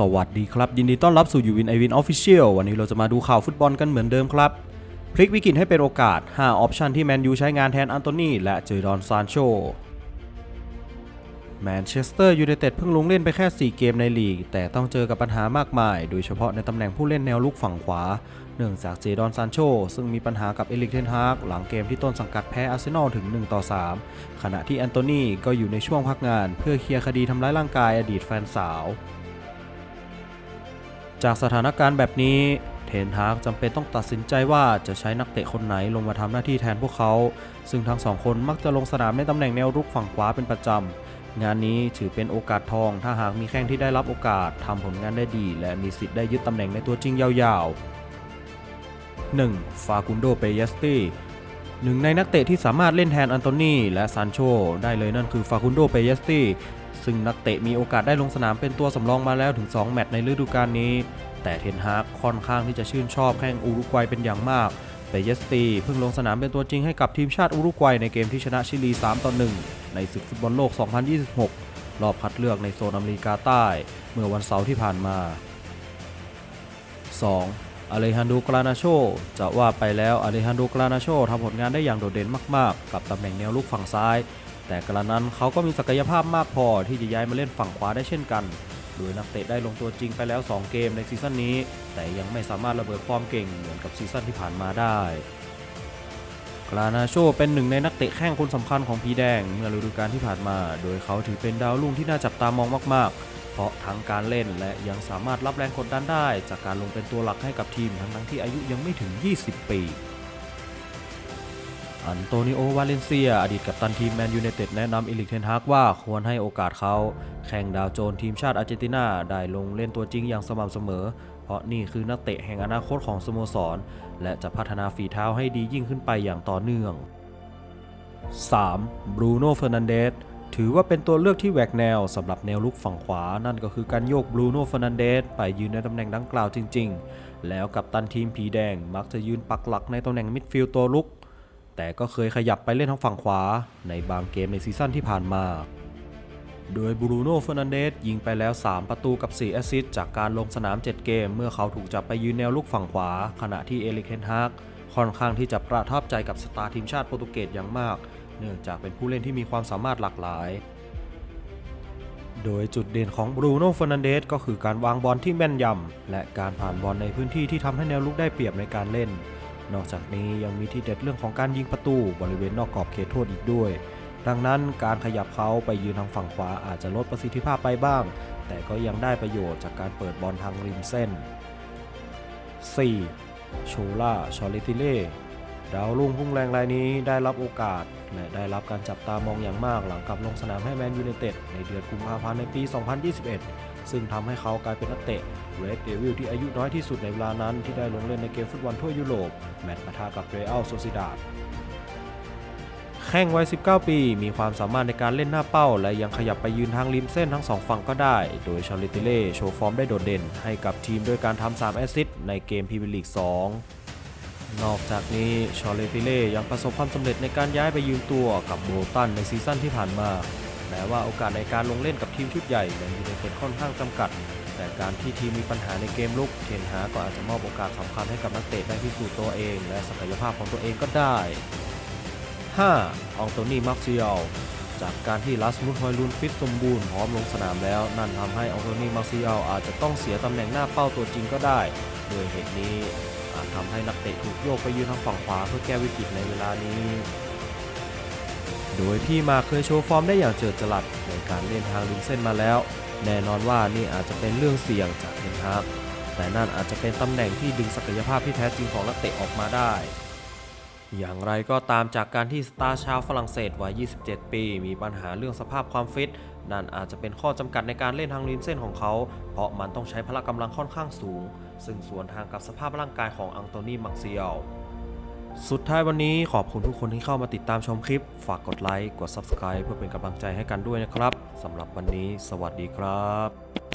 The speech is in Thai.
สวัสดีครับ ยินดีต้อนรับสู่ยูวินไอวินออฟฟิเชียลวันนี้เราจะมาดูข่าวฟุตบอลกันเหมือนเดิมครับ พลิกวิกฤตให้เป็นโอกาส 5 ออปชันที่แมนยูใช้งานแทนอันโตนีและเจอร์ดอนซานโชแมนเชสเตอร์ยูไนเต็ดเพิ่งลงเล่นไปแค่ 4 เกมในลีก แต่ต้องเจอกับปัญหามากมาย โดยเฉพาะในตำแหน่งผู้เล่นแนวลุกฝั่งขวา เนื่องจากเจดอนซานโชซึ่งมีปัญหากับเอลิกเทนฮากหลังเกมที่ต้นสังกัดแพ้อาร์เซนอลถึง 1 ต่อ 3 ขณะที่แอนโตนีก็อยู่ในช่วงพักงาน เพื่อเคลียร์คดีทำร้ายร่างกายอดีตแฟนสาว จากสถานการณ์แบบนี้เทนฮากจำเป็นต้องตัดสินใจว่าจะใช้นักเตะคนไหนลงมาทำหน้าที่แทนพวกเขา ซึ่งทั้งสองคนมักจะลงสนามในตำแหน่งแนวรุกฝั่งขวาเป็นประจำ งานนี้ถือเป็นโอกาสทอง ถ้าหากมีแข้งที่ได้รับโอกาสทำผลงานได้ดี และมีสิทธิ์ได้ยึดตำแหน่งในตัวจริงยาวๆ 1. ฟากุนโด เปเยสตี หนึ่งในนักเตะที่สามารถเล่นแทนอันโตนีและซานโชได้เลยนั่นคือฟาคุนโดเปเยสตีซึ่งนักเตะมีโอกาสได้ลงสนามเป็นตัวสำรองมาแล้วถึง 2 แมตช์ในฤดูกาลนี้ แต่เทนฮากค่อนข้างที่จะชื่นชอบแข้งอุรุกวัยเป็นอย่างมากเปเยสตีเพิ่งลงสนามเป็นตัวจริงให้กับทีมชาติอุรุกวัยในเกมที่ชนะชิลี 3 ต่อ 1 ในศึกฟุตบอลโลก 2026 รอบคัดเลือกในโซนอเมริกาใต้ เมื่อวันเสาร์ที่ผ่านมา 2. อเลฮันโดกรานาโชจะว่าไปแล้วอเลฮันโดกรานาโชทำผลงานได้อย่างโดดเด่นมากๆ กับตำแหน่งแนวลุกฝั่งซ้าย แต่กระนั้นเขาก็มีศักยภาพมากพอที่จะย้ายมาเล่นฝั่งขวาได้เช่นกันโดยนักเตะได้ลงตัวจริงไปแล้ว 2 เกมในซีซั่นนี้ แต่ยังไม่สามารถระเบิดฟอร์มเก่งเหมือนกับซีซั่นที่ผ่านมาได้กรานาโชเป็นหนึ่งในนักเตะแข้งคนสำคัญของพีแดงเมื่อฤดูกาลที่ผ่านมา โดยเขาถือเป็นดาวรุ่งที่น่าจับตามองมากๆเราะทั้งการเล่นและยังสามารถรับแรงกดดันได้ จากการลงเป็นตัวหลักให้กับทีมทั้งทั้งที่อายุยังไม่ถึง 20 ปี อันโตนิโอ วาเลนเซีย อดีตกัปตันทีมแมนยูไนเต็ดแนะนำอิลิกเทนฮากว่าควรให้โอกาสเขา แข่งดาวโจนทีมชาติอาร์เจนตินาได้ลงเล่นตัวจริงอย่างสม่ำเสมอ เพราะนี่คือนักเตะแห่งอนาคตของสโมสร และจะพัฒนาฝีเท้าให้ดียิ่งขึ้นไปอย่างต่อเนื่อง 3. บรูโน่เฟอร์นันเดส ถือว่าเป็นตัวเลือกที่แหวกแนวสำหรับแนวลุกฝั่งขวา นั่นก็คือการโยกบรูโน่ฟอนันเดสไปยืนในตำแหน่งดังกล่าวจริง ๆ แล้วกับตันทีมผีแดงมักจะยืนปักหลักในตำแหน่งมิดฟิลด์ตัวลุก แต่ก็เคยขยับไปเล่นทางฝั่งขวา ในบางเกมในซีซั่นที่ผ่านมา โดยบรูโน่ฟอนันเดสยิงไปแล้ว 3 ประตูกับ 4 แอสซิสต์จากการลงสนาม 7 เกม เมื่อเขาถูกจับไปยืนแนวลุกฝั่งขวา ขณะที่เอลิกเทนฮากค่อนข้างที่จะประทับใจกับสตาร์ทีมชาติโปรตุเกสอย่างมาก เนื่องจากเป็นผู้เล่นที่มีความสามารถหลากหลาย โดยจุดเด่นของบรูโน่ฟอนันเดสก็คือการวางบอลที่แม่นยำ และการผ่านบอลในพื้นที่ที่ทำให้แนวลุกได้เปรียบในการเล่น นอกจากนี้ยังมีที่เด็ดเรื่องของการยิงประตูบริเวณนอกกรอบเขตโทษอีกด้วย ดังนั้นการขยับเขาไปยืนทางฝั่งขวาอาจจะลดประสิทธิภาพไปบ้าง แต่ก็ยังได้ประโยชน์จากการเปิดบอลทางริมเส้น 4. โชล่าชอลิติเล่ ดาวรุ่งพุ่งแรงรายนี้ได้รับโอกาส และได้รับการจับตามองอย่างมากหลังกลับลงสนามให้แมนยูไนเต็ดในเดือนกุมภาพันธ์ในปี 2021 ซึ่งทำให้เขากลายเป็นนักเตะเรดเดวิลที่อายุน้อยที่สุดในเวลานั้นที่ได้ลงเล่นในเกมฟุตบอลทั่วยุโรป แมตช์ปะทะกับเรอัลโซซิดาดแข้งวัย 19 ปี มีความสามารถในการเล่นหน้าเป้า และยังขยับไปยืนทางริมเส้นทั้งสองฝั่งก็ได้ โดยชาลิติเล่โชว์ฟอร์มได้โดดเด่น ให้กับทีมด้วยการทำ3แอสซิสต์ในเกมพรีเมียร์ลีก 2 นอกจากนี้ชอเลติเล่ยังประสบความสำเร็จในการย้ายไปยืมตัวกับโบลตันในซีซั่นที่ผ่านมาแม้ว่าโอกาสในการลงเล่นกับทีมชุดใหญ่แมนยูไนเต็ดค่อนข้างจำกัด แต่การที่ทีมมีปัญหาในเกมลุกเทนฮาก็อาจจะมอบโอกาสสำคัญให้กับนักเตะได้พิสูจน์ตัวเอง และศักยภาพของตัวเองก็ได้ 5. อองโตนีมาร์เซียลจากการที่ลัสมุสฮอยลุนฟิตสมบูรณ์พร้อมลงสนามแล้ว นั่นทำให้อองโตนีมาร์เซียลอาจจะต้องเสียตำแหน่งหน้าเป้าตัวจริงก็ได้ โดยเหตุนี้ อาจทำให้นักเตะถูกโยกไปยืนทางฝั่งขวาเพื่อแก้วิกฤตในเวลานี้ โดยที่มาเคยโชว์ฟอร์มได้อย่างเจิดจรัสในการเล่นทางริมเส้นมาแล้ว แน่นอนว่านี่อาจจะเป็นเรื่องเสี่ยงจากเทนฮากแต่นั่นอาจจะเป็นตำแหน่งที่ดึงศักยภาพที่แท้จริงของนักเตะออกมาได้ อย่างไรก็ตามจากการที่สตาร์ชาวฝรั่งเศสวัย 27 ปี มีปัญหาเรื่องสภาพความฟิต นั่นอาจจะเป็นข้อจำกัดในการเล่นทางริมเส้นของเขา เพราะมันต้องใช้พละกำลังค่อนข้างสูง ซึ่งสวนทางกับสภาพร่างกายของอังโตนีมักซิอลสุดท้ายวันนี้ขอบคุณทุกคนที่เข้ามาติดตามชมคลิป ฝากกดไลค์ กด Subscribe เพื่อเป็นกำลังใจให้กันด้วยนะครับสำหรับวันนี้ สวัสดีครับ